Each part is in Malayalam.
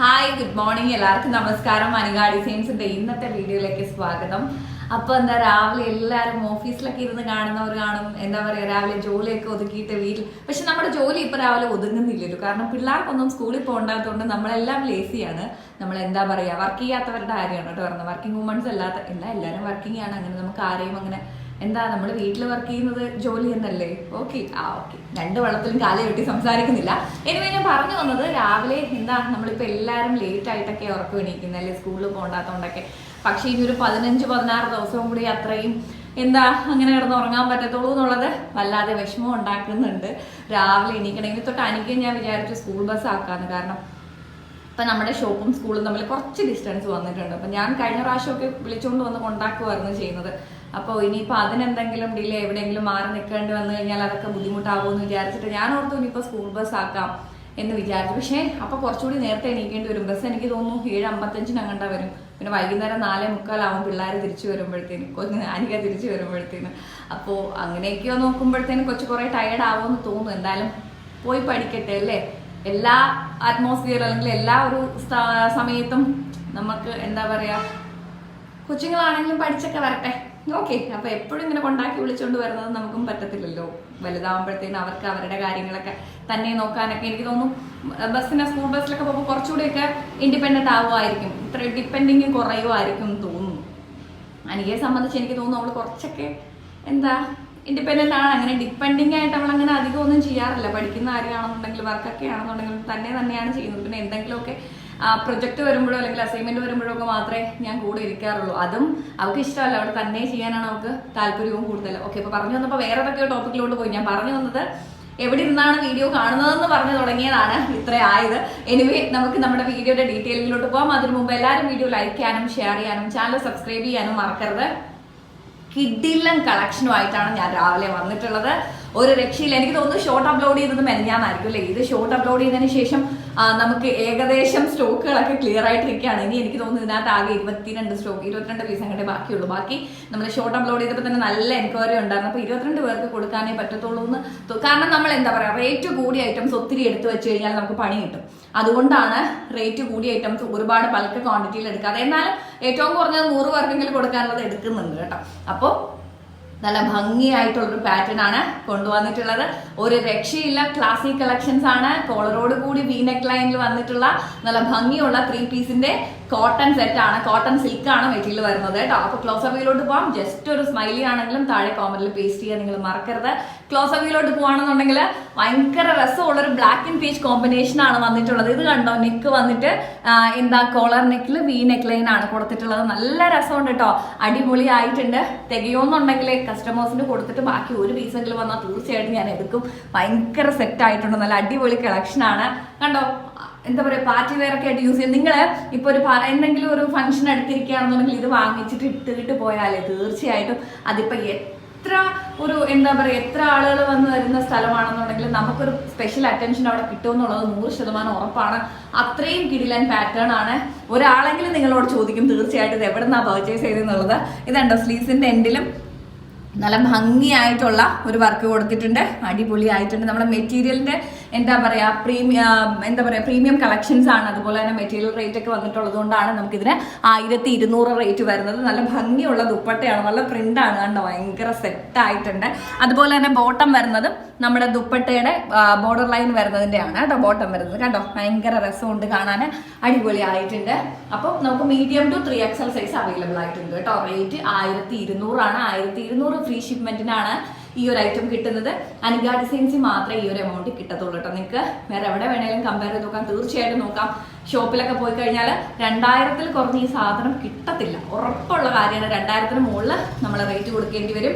ഹായ് ഗുഡ് മോർണിംഗ് എല്ലാവർക്കും നമസ്കാരം. അനിക ഡിസൈൻസിന്റെ ഇന്നത്തെ വീഡിയോയിലേക്ക് സ്വാഗതം. അപ്പൊ എന്താ രാവിലെ എല്ലാവരും ഓഫീസിലൊക്കെ ഇരുന്ന് കാണുന്നവർ കാണും. എന്താ പറയാ രാവിലെ ജോലിയൊക്കെ ഒതുക്കിയിട്ട് വീട്ടിൽ പക്ഷെ നമ്മുടെ ജോലി ഇപ്പൊ രാവിലെ ഒതുങ്ങുന്നില്ലല്ലോ. കാരണം പിള്ളേർക്കൊന്നും സ്കൂളിൽ പോകണ്ടാത്തതുകൊണ്ട് നമ്മളെല്ലാം ലേസിയാണ് നമ്മൾ എന്താ പറയാ വർക്ക് ചെയ്യാത്തവരുടെ കാര്യമാണ് കേട്ടോ പറഞ്ഞത്. വർക്കിംഗ് വുമൺസ് അല്ലാത്ത എല്ലാ എല്ലാവരും വർക്കിംഗ് ആണ്. അങ്ങനെ നമുക്ക് ആരെയും അങ്ങനെ എന്താ നമ്മൾ വീട്ടിൽ വർക്ക് ചെയ്യുന്നത് ജോലി എന്നല്ലേ? ഓക്കെ ആ ഓക്കെ രണ്ട് വള്ളത്തിലും കാലം വെട്ടി സംസാരിക്കുന്നില്ല. എനിവേ ഞാൻ പറഞ്ഞു വന്നത് രാവിലെ എന്താ നമ്മളിപ്പോൾ എല്ലാവരും ലേറ്റ് ആയിട്ടൊക്കെ ഉറക്കം എണീക്കുന്നത് അല്ലേ? സ്കൂളിൽ പോകണ്ടാത്തതുകൊണ്ടൊക്കെ പക്ഷേ ഇനി ഒരു പതിനഞ്ച് പതിനാറ് ദിവസവും കൂടി അത്രയും എന്താ അങ്ങനെ കിടന്ന് ഉറങ്ങാൻ പറ്റത്തുള്ളൂ എന്നുള്ളത് വല്ലാതെ വിഷമം ഉണ്ടാക്കുന്നുണ്ട്. രാവിലെ എണീക്കണമെങ്കിൽ തൊട്ട് അനിക്ക് ഞാൻ വിചാരിച്ചു സ്കൂൾ ബസ് ആക്കാന്ന്. കാരണം ഇപ്പം നമ്മുടെ ഷോപ്പും സ്കൂളും തമ്മിൽ കുറച്ച് ഡിസ്റ്റൻസ് വന്നിട്ടുണ്ട്. അപ്പം ഞാൻ കഴിഞ്ഞ പ്രാവശ്യമൊക്കെ വിളിച്ചുകൊണ്ട് വന്ന് കൊണ്ടാക്കുമായിരുന്നു ചെയ്യുന്നത്. അപ്പോൾ ഇനിയിപ്പോൾ അതിനെന്തെങ്കിലും ഡിലേ എവിടെയെങ്കിലും മാറി നിൽക്കേണ്ടി വന്നു കഴിഞ്ഞാൽ അതൊക്കെ ബുദ്ധിമുട്ടാവുമെന്ന് വിചാരിച്ചിട്ട് ഞാൻ ഓർത്തു ഇനിയിപ്പോൾ സ്കൂൾ ബസ് ആക്കാം എന്ന് വിചാരിച്ചു. പക്ഷേ അപ്പോൾ കുറച്ചുകൂടി നേരത്തെ എണീക്കേണ്ടി വരും. ബസ് എനിക്ക് തോന്നുന്നു ഏഴ് അമ്പത്തഞ്ചിന് അങ്ങണ്ട വരും. പിന്നെ വൈകുന്നേരം നാലേ മുക്കാലാവും പിള്ളേർ തിരിച്ചു വരുമ്പോഴത്തേന്. കൊച്ചു അനിക തിരിച്ചു വരുമ്പോഴത്തേന്. അപ്പോൾ അങ്ങനെയൊക്കെയോ നോക്കുമ്പോഴത്തേനും കൊച്ചു കുറേ ടയേർഡ് ആവുമെന്ന് തോന്നുന്നു. എന്തായാലും പോയി പഠിക്കട്ടെ അല്ലേ? എല്ലാ അറ്റ്മോസ്ഫിയർ അല്ലെങ്കിൽ എല്ലാ ഒരു സമയത്തും നമുക്ക് എന്താ പറയാ കൊച്ചുങ്ങളാണെങ്കിലും പഠിച്ചൊക്കെ വരട്ടെ. ഓക്കെ അപ്പൊ എപ്പോഴും ഇങ്ങനെ കൊണ്ടാക്കി വിളിച്ചുകൊണ്ട് വരുന്നത് നമുക്കും പറ്റത്തില്ലല്ലോ. വലുതാവുമ്പോഴത്തേനും അവർക്ക് അവരുടെ കാര്യങ്ങളൊക്കെ തന്നെ നോക്കാനൊക്കെ എനിക്ക് തോന്നുന്നു. ബസ്സിനെ സ്കൂൾ ബസ്സിലൊക്കെ പോകുമ്പോൾ കുറച്ചുകൂടിയൊക്കെ ഇൻഡിപെൻഡന്റ് ആവുമായിരിക്കും. ഇത്ര ഡിപ്പെൻഡിങ് കുറയുമായിരിക്കും തോന്നുന്നു. അനിയെ സംബന്ധിച്ച് എനിക്ക് തോന്നുന്നു അവൾ കുറച്ചൊക്കെ എന്താ ഇൻഡിപെൻഡന്റ് ആണ്. അങ്ങനെ ഡിപ്പെൻഡിങ് ആയിട്ട് അവൾ അങ്ങനെ അധികം ഒന്നും ചെയ്യാറില്ല. പഠിക്കുന്ന കാര്യമാണെന്നുണ്ടെങ്കിൽ വർക്കൊക്കെ ആണെന്നുണ്ടെങ്കിലും തന്നെ തന്നെയാണ് ചെയ്യുന്നത്. പിന്നെ എന്തെങ്കിലുമൊക്കെ പ്രൊജക്ട് വരുമ്പോഴോ അല്ലെങ്കിൽ അസൈൻമെന്റ് വരുമ്പോഴോ ഒക്കെ മാത്രമേ ഞാൻ കൂടെ ഇരിക്കാറുള്ളൂ. അതും അവൾക്ക് ഇഷ്ടമല്ല. അവൾ തന്നെ ചെയ്യാനാണ് അവൾക്ക് താല്പര്യവും കൂടുതൽ. ഓക്കെ ഇപ്പൊ പറഞ്ഞു വന്നപ്പോൾ വേറെ ഏതൊക്കെയോ ടോപ്പിക്കിലോട്ട് പോയി. ഞാൻ പറഞ്ഞു വന്നത് എവിടെ ഇരുന്നാണ് വീഡിയോ കാണുന്നതെന്ന് പറഞ്ഞു തുടങ്ങിയതാണ് ഇത്ര ആയത്. എനിവേ നമുക്ക് നമ്മുടെ വീഡിയോയുടെ ഡീറ്റെയിലിലോട്ട് പോകാം അതിനു മുമ്പ് എല്ലാവരും വീഡിയോ ലൈക്ക് ചെയ്യാനും ഷെയർ ചെയ്യാനും ചാനൽ സബ്സ്ക്രൈബ് ചെയ്യാനും മറക്കരുത്. കിഡിലൻ കളക്ഷനുമായിട്ടാണ് ഞാൻ രാവിലെ വന്നിട്ടുള്ളത്. ഒരു രക്ഷയില്ല. എനിക്ക് തോന്നുന്നു ഷോർട്ട് അപ്ലോഡ് ചെയ്തത് മെനഞ്ഞാന്നായിരിക്കും അല്ലേ? ഇത് ഷോർട്ട് അപ്ലോഡ് ചെയ്തതിന് ശേഷം നമുക്ക് ഏകദേശം സ്റ്റോക്കുകളൊക്കെ ക്ലിയർ ആയിട്ടിരിക്കുകയാണ്. ഇനി എനിക്ക് തോന്നുന്നു ഇതിനകത്ത് ആകെ ഇരുപത്തിരണ്ട് സ്റ്റോക്ക് ഇരുപത്തിരണ്ട് പീസ് അങ്ങോട്ടേ ബാക്കിയുള്ളൂ. ബാക്കി നമ്മൾ ഷോർട്ട് അപ്ലോഡ് ചെയ്തപ്പോൾ തന്നെ നല്ല എൻക്വയറി ഉണ്ടായിരുന്നു. അപ്പോൾ ഇരുപത്തിരണ്ട് പേർക്ക് കൊടുക്കാനേ പറ്റത്തുള്ളൂ എന്ന് കാരണം നമ്മൾ എന്താ പറയുക റേറ്റ് കൂടിയ ഐറ്റംസ് ഒത്തിരി എടുത്ത് വെച്ച് കഴിഞ്ഞാൽ നമുക്ക് പണി കിട്ടും. അതുകൊണ്ടാണ് റേറ്റ് കൂടിയ ഐറ്റംസ് ഒരുപാട് ബൾക്ക് ക്വാണ്ടിറ്റിയിൽ എടുക്കാതെ. എന്നാലും ഏറ്റവും കുറഞ്ഞത് നൂറ് പേർക്കെങ്കിലും കൊടുക്കാനുള്ളത് എടുക്കുന്നുണ്ട് കേട്ടോ. അപ്പോൾ നല്ല ഭംഗിയായിട്ടുള്ളൊരു പാറ്റേൺ ആണ് കൊണ്ടുവന്നിട്ടുള്ളത്. ഒരു രക്ഷയില്ല ക്ലാസിക് കളക്ഷൻസ് ആണ്. കോളറോട് കൂടി വി നെക്ക് ലൈനിൽ വന്നിട്ടുള്ള നല്ല ഭംഗിയുള്ള ത്രീ പീസിന്റെ കോട്ടൺ സെറ്റ് ആണ്. കോട്ടൺ സിൽക്ക് ആണ് മെറ്റീരിയൽ വരുന്നത് കേട്ടോ. അപ്പൊ ക്ലോസ് അവയിലോട്ട് പോവാം. ജസ്റ്റ് ഒരു സ്മൈലി ആണെങ്കിലും താഴെ കോമന്റിൽ പേസ്റ്റ് ചെയ്യാൻ നിങ്ങൾ മറക്കരുത്. ക്ലോസ് അവയിലോട്ട് പോവാണെന്നുണ്ടെങ്കിൽ ഭയങ്കര രസമുള്ള ഒരു ബ്ലാക്ക് ആൻഡ് പീച്ച് കോമ്പിനേഷൻ ആണ് വന്നിട്ടുള്ളത്. ഇത് കണ്ടോ? നെക്ക് വന്നിട്ട് എന്താ കോളർ നെക്കിൽ വി നെക്ക് ലൈൻ ആണ് കൊടുത്തിട്ടുള്ളത്. നല്ല രസമുണ്ട് കേട്ടോ. അടിപൊളി ആയിട്ടുണ്ട് തികയോന്നുണ്ടെങ്കിൽ കസ്റ്റമേഴ്സിന് കൊടുത്തിട്ട് ബാക്കി ഒരു പീസെങ്കിലും വന്നാൽ തീർച്ചയായിട്ടും ഞാൻ എടുക്കും ഭയങ്കര സെറ്റ് ആയിട്ടുണ്ട്. നല്ല അടിപൊളി കളക്ഷൻ ആണ്. കണ്ടോ? എന്താ പറയുക പാർട്ടി വെയർ ഒക്കെ ആയിട്ട് യൂസ് ചെയ്യും നിങ്ങൾ ഇപ്പോൾ ഒരു എന്തെങ്കിലും ഒരു ഫംഗ്ഷൻ എടുത്തിരിക്കുകയാണെന്നുണ്ടെങ്കിൽ ഇത് വാങ്ങിച്ചിട്ട് ഇട്ടിട്ട് പോയാലേ തീർച്ചയായിട്ടും അതിപ്പോൾ എത്ര ഒരു എന്താ പറയുക എത്ര ആളുകൾ വന്ന് വരുന്ന സ്ഥലമാണെന്നുണ്ടെങ്കിൽ നമുക്കൊരു സ്പെഷ്യൽ അറ്റൻഷൻ അവിടെ കിട്ടുമെന്നുള്ളത് നൂറ് ശതമാനം ഉറപ്പാണ്. അത്രയും കിടിലൻ പാറ്റേൺ ആണ്. ഒരാളെങ്കിലും നിങ്ങളോട് ചോദിക്കും തീർച്ചയായിട്ടും ഇത് എവിടെ നിന്നാണ് പർച്ചേസ് ചെയ്തെന്നുള്ളത് ഇതുണ്ടോ സ്ലീവ്സിന്റെ എൻഡിലും നല്ല ഭംഗിയായിട്ടുള്ള ഒരു വർക്ക് കൊടുത്തിട്ടുണ്ട്. അടിപൊളിയായിട്ടുണ്ട്. നമ്മുടെ മെറ്റീരിയലിന്റെ എന്താ പറയാ പ്രീമിയം എന്താ പറയാ പ്രീമിയം കളക്ഷൻസ് ആണ്. അതുപോലെ തന്നെ മെറ്റീരിയൽ റേറ്റ് ഒക്കെ വന്നിട്ടുള്ളത് കൊണ്ടാണ് നമുക്കിതിന് ആയിരത്തി ഇരുന്നൂറ് റേറ്റ് വരുന്നത്. നല്ല ഭംഗിയുള്ള ദുപ്പട്ടയാണ്. നല്ല പ്രിന്റ് ആണ് കണ്ടോ? ഭയങ്കര സെറ്റ് ആയിട്ടുണ്ട്. അതുപോലെ തന്നെ ബോട്ടം വരുന്നത് നമ്മുടെ ദുപ്പട്ടയുടെ ബോർഡർ ലൈൻ വരുന്നതിന്റെ ആണ് കേട്ടോ ബോട്ടം വരുന്നത്. കേട്ടോ ഭയങ്കര രസമുണ്ട് കാണാൻ അടിപൊളി ആയിട്ടുണ്ട്. അപ്പോൾ നമുക്ക് medium to three XL size available ആയിട്ടുണ്ട് കേട്ടോ. റേറ്റ് ആയിരത്തി ഇരുന്നൂറാണ് ആയിരത്തി ഇരുന്നൂറ് ഫ്രീ ഷിപ്മെന്റിനാണ് ഈ ഒരു ഐറ്റം കിട്ടുന്നത്. അനിക ഡിസൈൻസിൽ മാത്രമേ ഈ ഒരു എമൗണ്ട് കിട്ടത്തുള്ളൂ കേട്ടോ നിങ്ങൾക്ക് വേറെ എവിടെ വേണേലും കമ്പയർ ചെയ്ത് നോക്കാം. തീർച്ചയായിട്ടും നോക്കാം. ഷോപ്പിലൊക്കെ പോയി കഴിഞ്ഞാൽ രണ്ടായിരത്തിൽ കുറഞ്ഞ് ഈ സാധനം കിട്ടത്തില്ല. ഉറപ്പുള്ള കാര്യമാണ്. രണ്ടായിരത്തിന് മുകളിൽ നമ്മൾ റേറ്റ് കൊടുക്കേണ്ടി വരും.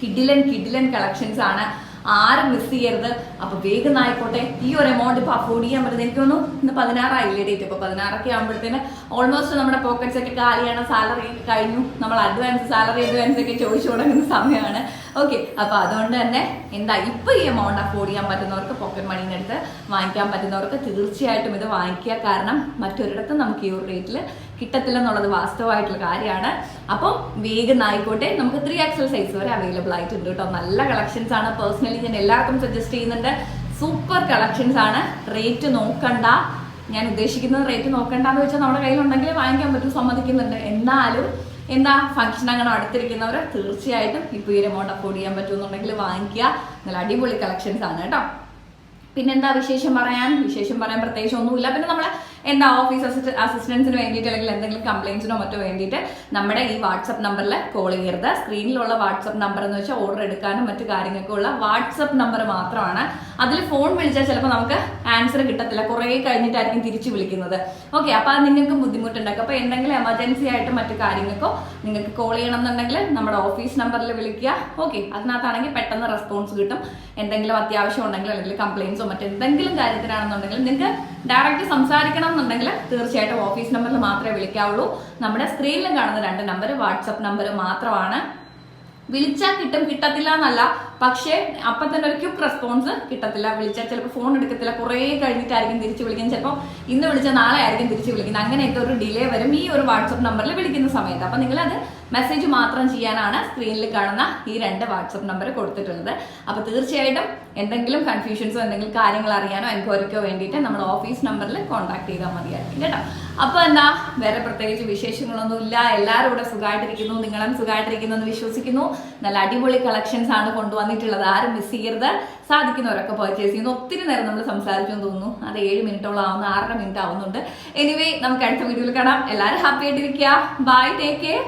കിഡിലൻ കിഡിലൻ കളക്ഷൻസ് ആണ്. ആരും മിസ് ചെയ്യരുത്. അപ്പൊ വേഗം ആയിക്കോട്ടെ. ഈ ഒരു എമൗണ്ട് ഇപ്പൊ അഫോർഡ് ചെയ്യാൻ പറ്റുന്നത് എനിക്ക് തോന്നുന്നു ഇന്ന് പതിനാറായില്ലേ ഡേറ്റ് ഇപ്പൊ പതിനാറൊക്കെ ആകുമ്പോഴത്തേന് ഓൾമോസ്റ്റ് നമ്മുടെ പോക്കറ്റ്സ് ഒക്കെ കാലിയാണ് സാലറി കഴിഞ്ഞു. നമ്മൾ അഡ്വാൻസ് സാലറി അഡ്വാൻസ് ഒക്കെ ചോദിച്ചു തുടങ്ങുന്ന സമയമാണ്. ഓക്കെ അപ്പോൾ അതുകൊണ്ട് തന്നെ എന്താ ഇപ്പൊ ഈ എമൗണ്ട് അഫോർഡ് ചെയ്യാൻ പറ്റുന്നവർക്ക് പോക്കറ്റ് മണീന്റെ അടുത്ത് വാങ്ങിക്കാൻ പറ്റുന്നവർക്ക് തീർച്ചയായിട്ടും ഇത് വാങ്ങിക്കുക. കാരണം മറ്റൊരിടത്തും നമുക്ക് ഈ ഒരു റേറ്റിൽ കിട്ടത്തില്ല എന്നുള്ളത് വാസ്തവമായിട്ടുള്ള കാര്യമാണ്. അപ്പം വേഗം ആയിക്കോട്ടെ നമുക്ക് ത്രീ ആക്സൽ സൈസ് വരെ അവൈലബിൾ ആയിട്ടുണ്ട് കേട്ടോ നല്ല കളക്ഷൻസ് ആണ്. പേഴ്സണലി ഞാൻ എല്ലാവർക്കും സജസ്റ്റ് ചെയ്യുന്നുണ്ട്. സൂപ്പർ കളക്ഷൻസ് ആണ്. റേറ്റ് നോക്കണ്ട. ഞാൻ ഉദ്ദേശിക്കുന്നത് റേറ്റ് നോക്കണ്ടെന്ന് വെച്ചാൽ നമ്മുടെ കയ്യിലുണ്ടെങ്കിൽ വാങ്ങിക്കാൻ പറ്റും സമ്മതിക്കുന്നുണ്ട്. എന്നാലും എന്താ? ഫംഗ്ഷൻ അങ്ങനെ അടുത്തിരിക്കുന്നവർ തീർച്ചയായിട്ടും ഇപ്പോൾ ഈ എമൗണ്ട് അഫോർഡ് ചെയ്യാൻ പറ്റുമെന്നുണ്ടെങ്കിൽ വാങ്ങിക്കുക. നല്ല അടിപൊളി കളക്ഷൻസ് ആണ് കേട്ടോ. പിന്നെന്താ വിശേഷം പറയാൻ? വിശേഷം പറയാൻ പ്രത്യേകിച്ച് ഒന്നുമില്ല. പിന്നെ നമ്മളെ എന്താ ഓഫീസ് അസിസ്റ്റ് അസിസ്റ്റൻസിന് വേണ്ടിയിട്ട് അല്ലെങ്കിൽ എന്തെങ്കിലും കംപ്ലൈൻസിനോ മറ്റോ വേണ്ടിയിട്ട് നമ്മുടെ ഈ വാട്സപ്പ് നമ്പറിൽ കോൾ ചെയ്യരുത്. സ്ക്രീനിലുള്ള വാട്സപ്പ് നമ്പർ എന്ന് വെച്ചാൽ ഓർഡർ എടുക്കാനും മറ്റു കാര്യങ്ങൾക്കും ഉള്ള വാട്സപ്പ് നമ്പർ മാത്രമാണ്. അതിൽ ഫോൺ വിളിച്ചാൽ ചിലപ്പോൾ നമുക്ക് ആൻസർ കിട്ടത്തില്ല. കുറേ കഴിഞ്ഞിട്ടായിരിക്കും തിരിച്ചു വിളിക്കുന്നത്. ഓക്കെ അപ്പോൾ അത് നിങ്ങൾക്ക് ബുദ്ധിമുട്ടുണ്ടാക്കും. അപ്പോൾ എന്തെങ്കിലും എമർജൻസി ആയിട്ട് മറ്റു കാര്യങ്ങൾക്കോ നിങ്ങൾക്ക് കോൾ ചെയ്യണം എന്നുണ്ടെങ്കിൽ നമ്മുടെ ഓഫീസ് നമ്പറിൽ വിളിക്കുക. ഓക്കെ അതിനകത്താണെങ്കിൽ പെട്ടെന്ന് റെസ്പോൺസ് കിട്ടും. എന്തെങ്കിലും അത്യാവശ്യം ഉണ്ടെങ്കിൽ അല്ലെങ്കിൽ കംപ്ലയിൻസോ മറ്റെന്തെങ്കിലും കാര്യത്തിനാണെന്നുണ്ടെങ്കിൽ നിങ്ങൾക്ക് ഡയറക്റ്റ് സംസാരിക്കണം എന്നുണ്ടെങ്കിൽ തീർച്ചയായിട്ടും ഓഫീസ് നമ്പറിൽ മാത്രമേ വിളിക്കാവുള്ളൂ. നമ്മുടെ സ്ക്രീനിൽ കാണുന്ന രണ്ട് നമ്പർ വാട്സപ്പ് നമ്പർ മാത്രമാണ്. വിളിച്ചാൽ കിട്ടും കിട്ടത്തില്ല എന്നല്ല. പക്ഷേ അപ്പൊ തന്നെ ഒരു ക്യുക്ക് റെസ്പോൺസ് കിട്ടത്തില്ല. വിളിച്ചാൽ ചിലപ്പോൾ ഫോൺ എടുക്കത്തില്ല. കുറേ കഴിഞ്ഞിട്ടായിരിക്കും തിരിച്ചു വിളിക്കുന്നത്. ചിലപ്പോൾ ഇന്ന് വിളിച്ചാൽ നാളെ ആയിരിക്കും തിരിച്ചു വിളിക്കുന്നത്. അങ്ങനെയൊക്കെ ഒരു ഡിലേ വരും ഈ ഒരു വാട്സപ്പ് നമ്പറിൽ വിളിക്കുന്ന സമയത്ത്. അപ്പൊ നിങ്ങൾ അത് മെസ്സേജ് മാത്രം ചെയ്യാനാണ് സ്ക്രീനിൽ കാണുന്ന ഈ രണ്ട് വാട്സപ്പ് നമ്പർ കൊടുത്തിട്ടുള്ളത്. അപ്പൊ തീർച്ചയായിട്ടും എന്തെങ്കിലും കൺഫ്യൂഷൻസോ എന്തെങ്കിലും കാര്യങ്ങൾ അറിയാനോ എൻക്വയറിക്കോ വേണ്ടിയിട്ട് നമ്മൾ ഓഫീസ് നമ്പറിൽ കോൺടാക്ട് ചെയ്താൽ മതിയായിരിക്കും കേട്ടോ. അപ്പൊ എന്താ വേറെ പ്രത്യേകിച്ച് വിശേഷങ്ങളൊന്നും ഇല്ല. എല്ലാവരും ഇവിടെ സുഖമായിട്ടിരിക്കുന്നു. നിങ്ങളും സുഖമായിട്ടിരിക്കുന്നു എന്ന് വിശ്വസിക്കുന്നു. നല്ല അടിപൊളി കളക്ഷൻസ് ആണ് കൊണ്ടുവന്നിട്ടുള്ളത് ആരും മിസ് ചെയ്യരുത്. സാധിക്കുന്നവരൊക്കെ പർച്ചേസ് ചെയ്യുന്നു. ഒത്തിരി നേരം നമ്മൾ സംസാരിച്ചു തോന്നുന്നു. അത് ഏഴ് മിനിറ്റോളം ആവുന്നു ആറര മിനിറ്റ് ആവുന്നുണ്ട്. എനിവേ നമുക്ക് അടുത്ത വീഡിയോയിൽ കാണാം. എല്ലാവരും ഹാപ്പി ആയിട്ടിരിക്കുക. Bye take care